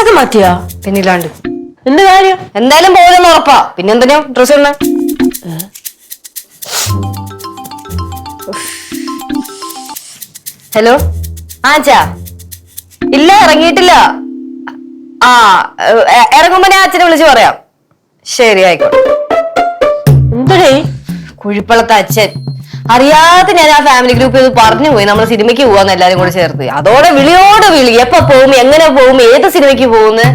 ഡ്രസ്സൊക്കെ മാറ്റിയാ? പിന്നില്ലാണ്ട്. എന്ത് കാര്യം? എന്തായാലും പോകുന്ന ഉറപ്പാ. പിന്നെന്തിനാ ഡ്രസ് ഇടണേ ഹലോ? ആ ചാ. ഇല്ല ഇറങ്ങിയിട്ടില്ല. ആ ഇറങ്ങുമ്പോ ഞാൻ അച്ഛനെ വിളിച്ച് പറയാം. ശരി ആയിക്കോട്ടെ. എന്തടേ? കുഴിപ്പള്ളത്തെ അച്ഛൻ. അറിയാതെ ഞാൻ ആ ഫാമിലി ഗ്രൂപ്പിൽ ഇത് പറഞ്ഞു പോയി നമ്മൾ സിനിമയ്ക്ക് പോവാന്ന് എല്ലാരും കൂടെ ചേർത്ത്. അതോടെ വിളിയോട് വിളി. എപ്പ പോവും? എങ്ങനെ പോവും? ഏത് സിനിമയ്ക്ക് പോകുന്നു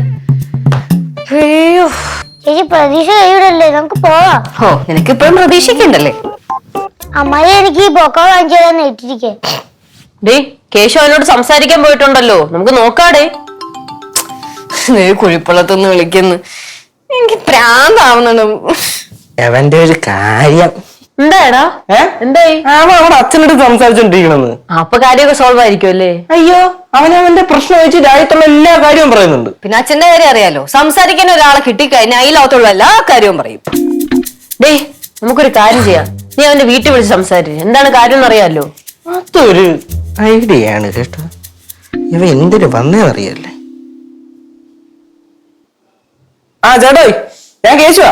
അയ്യോ. ചേച്ചി പ്രതീക്ഷ കഴിയൂടല്ലേ നമുക്ക് പോവാം. ഓ നിനക്ക് ഇപ്പോഴും പ്രതീക്ഷിക്കണ്ടല്ലേ? അമ്മായി എനിക്ക് ഈ പൊക്ക വാങ്ങിച്ചു തരാൻ ഇട്ടിരിക്കേ. ഡേ കേശു അവനോട് സംസാരിക്കാൻ പോയിട്ടുണ്ടല്ലോ. നമുക്ക് നോക്കാടേ. നീ കുഴിപ്പള്ളത്തൊന്ന് വിളിക്കുന്നു. എനിക്ക് പ്രാന്താവുന്നുണ്ട്. അവന്റെ ഒരു കാര്യം? എന്താടാ എന്തായി? അവൻ അവിടെ അച്ഛനോട് സംസാരിച്ചോണ്ടിരിക്കണെന്ന് അപ്പൊ കാര്യമൊക്കെ സോൾവ് ആയിരിക്കും അല്ലേ അയ്യോ അവൻ അവന്റെ പ്രശ്നം വെച്ച് രാജ്യത്തുള്ള എല്ലാ കാര്യവും പറയുന്നുണ്ട്. പിന്നെ അച്ഛന്റെ കാര്യം അറിയാലോ? സംസാരിക്കാൻ ഒരാളെ കിട്ടിക്കഴിഞ്ഞാൽ ഈ ലോകത്തുള്ള എല്ലാ കാര്യവും പറയും. ഡേ നമുക്കൊരു കാര്യം ചെയ്യാം. നീ അവന്റെ വീട്ടിൽ വിളിച്ച് സംസാരിച്ചു എന്താണ് കാര്യം അറിയാലോ? അതൊരു ഐഡിയ ആണ് കേട്ടോ. ഇവ എന്തിനു വന്നേന്നറിയല്ലേ? ആ ചേട്ടോ ഞാൻ കേശുവാ.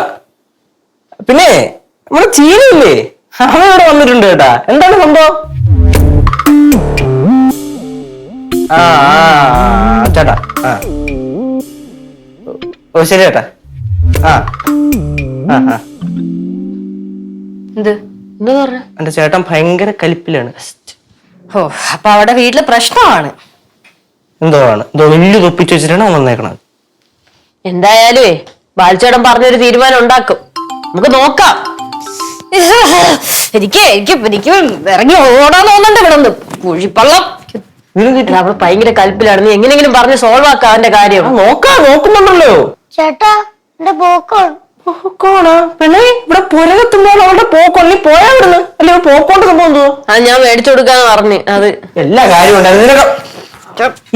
പിന്നെ നമ്മുടെ ചീനയില്ലേ അവൻ ഇവിടെ വന്നിട്ടുണ്ട് കേട്ടാ. എന്താണ് സംഭവം? ആ ആ, ആ, ചേട്ടാ ആ. ഓ ശരി ചേട്ടാ. ആ ആ ആ. എന്ത്? എന്താ പറഞ്ഞ? എന്റെ ചേട്ടൻ ഭയങ്കര കലിപ്പിലാണ്. ഓ അപ്പൊ അവിടെ വീട്ടിൽ പ്രശ്നമാണ്. എന്തോ ആണ്? എന്തോ വലിയ തൊപ്പിച്ച് വെച്ചിട്ടാണ് അവൻ വന്നേക്കണത്. എന്തായാലും ബാലിച്ചേട്ടൻ പറഞ്ഞൊരു തീരുമാനം ഉണ്ടാക്കും. നമുക്ക് നോക്കാം. എനിക്ക് എനിക്ക് എനിക്ക് ഇറങ്ങി ഓടാൻ തോന്നുന്നുണ്ട് ഇവിടെ നിന്ന് കുഴിപ്പള്ളം. അവൾ ഭയങ്കര കൽപ്പിലാണ് നീ എങ്ങനെങ്കിലും പറഞ്ഞ് സോൾവ് ആക്കാം അവന്റെ കാര്യം. നോക്കാ നോക്കാം നോക്കുന്നുണ്ടല്ലോ. ചേട്ടാ എന്റെ പോക്കാണ് പോക്കോണോ? പെണ്ണേ ഇവിടെ പുരകത്തുമ്പോൾ അവളുടെ പോക്കോ നീ പോയാ ഇവിടുന്ന്. അല്ലെ പോക്കോണ്ട് സംഭവം അത് ഞാൻ മേടിച്ചു കൊടുക്കാന്ന് പറഞ്ഞു അത്. എല്ലാ കാര്യവും ഉണ്ടായിരുന്നു.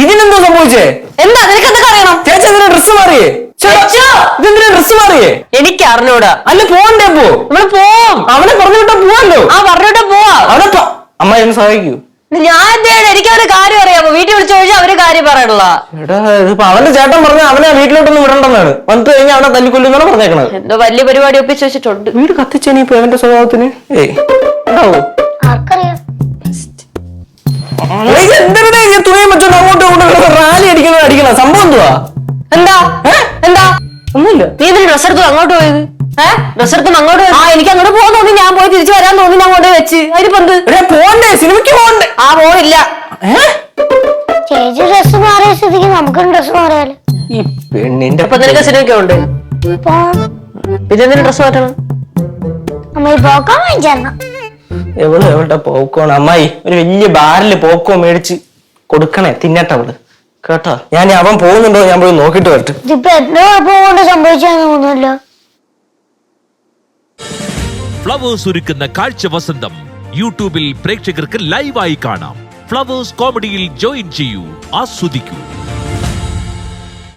ഇതിനെന്തോ സംഭവിച്ചേ? എന്താ നിനക്ക് എന്തൊക്കെ അറിയണം? ചേച്ചി എന്തിനാ ഡ്രസ് മാറിയേ. ചേച്ചാ, ഇതെന്തിനാ ഡ്രസ് മാറിയേ? എനിക്ക് അറിഞ്ഞൂടാ. അല്ല പോണ്ടേ പോ നമ്മൾ പോവും. അവനെ പറഞ്ഞു വിട്ടാ പോവാല്ലോ. ആ പറഞ്ഞോട്ടാ പോവാ. അവനെ പോ- അമ്മ എന്നെ സഹായിക്കൂ. ഞാൻ എന്തെയാണ് എനിക്ക് അവർ കാര്യം അറിയാമോ? വീട്ടിൽ വിളിച്ചു ചോദിച്ചാൽ അവർ കാര്യം പറയണല്ല എടാ ഇതിപ്പോ അവന്റെ ചേട്ടൻ പറഞ്ഞ അവനെ വീട്ടിലോട്ടൊന്നും വിടണ്ടെന്നാണ്. വന്നിട്ട് കഴിഞ്ഞാൽ അവനെ തല്ലിക്കൊല്ലുന്നാണ് പറഞ്ഞേക്കണത്. എന്തോ വലിയ പരിപാടി ഒപ്പിച്ച് വെച്ചിട്ടുണ്ട്. വീട് കത്തിച്ചേനി ഇപ്പൊ അവന്റെ സ്വഭാവത്തിന്? ഏയ് ഉണ്ടാവോ ആർക്കറിയാം? എന്തിനാ തുണിയും വെച്ചോണ്ട് അങ്ങോട്ടും ഇങ്ങോട്ടും റാലി അടിക്കണോ അടിക്കണം സംഭവം എന്തുവാ? എന്താ? എന്താ ഒന്നുമില്ല. നീ ഇതിന് ഡ്രസ് എടുത്തു അങ്ങോട്ട് പോയത്? ഏഹ് ഡ്രസ് എടുത്തു അങ്ങോട്ട് പോയത്? ആ എനിക്ക് അങ്ങോട്ട് പോകാൻ തോന്നി. ഞാൻ പോയി തിരിച്ചു വരാൻ തോന്നി അങ്ങോട്ട് കൊണ്ട് വെച്ച് അതിനിപ്പോ എന്ത്? എടാ പോണ്ടേ? സിനിമയ്ക്ക് പോണ്ടേ? ആ പോണില്ല. ചേച്ചി ഡ്രസ് മാറിയ സ്ഥിതിക്ക് നമുക്കും ഡ്രസ് മാറിയാലോ? ഈ പെണ്ണിന്റെ അപ്പൊ നിനക്ക് സിനിമയ്ക്ക് ഉണ്ട് പോണം പിന്നെ എന്തിനു ഡ്രസ് മാറ്റണം? അമ്മ ഈ പോക്ക വാങ്ങിച്ചരണം. എവൾ എവളുടെ പോക്കോണ്? അമ്മായി ഒരു വലിയ ബാറിൽ പോക്കോ മേടിച്ച് കൊടുക്കണേ തിന്നട്ടെ അവൾ. കേട്ടോ. ഞാൻ അവൻ പോകുന്നുണ്ടോ ഞാൻ പോയി നോക്കിട്ട് വരട്ടെ. ഇതിപ്പോ എന്തോ കുഴപ്പം കൊണ്ട് സംഭവിച്ചാന്ന് തോന്നുന്നല്ലോ. ഫ്ലവേഴ്സ് ഒരുക്കുന്ന കാഴ്ച വസന്തം യൂട്യൂബിൽ പ്രേക്ഷകർക്ക് ലൈവായി കാണാം. ഫ്ലവേഴ്സ് കോമഡിയിൽ ജോയിൻ ചെയ്യൂ ആസ്വദിക്കൂ.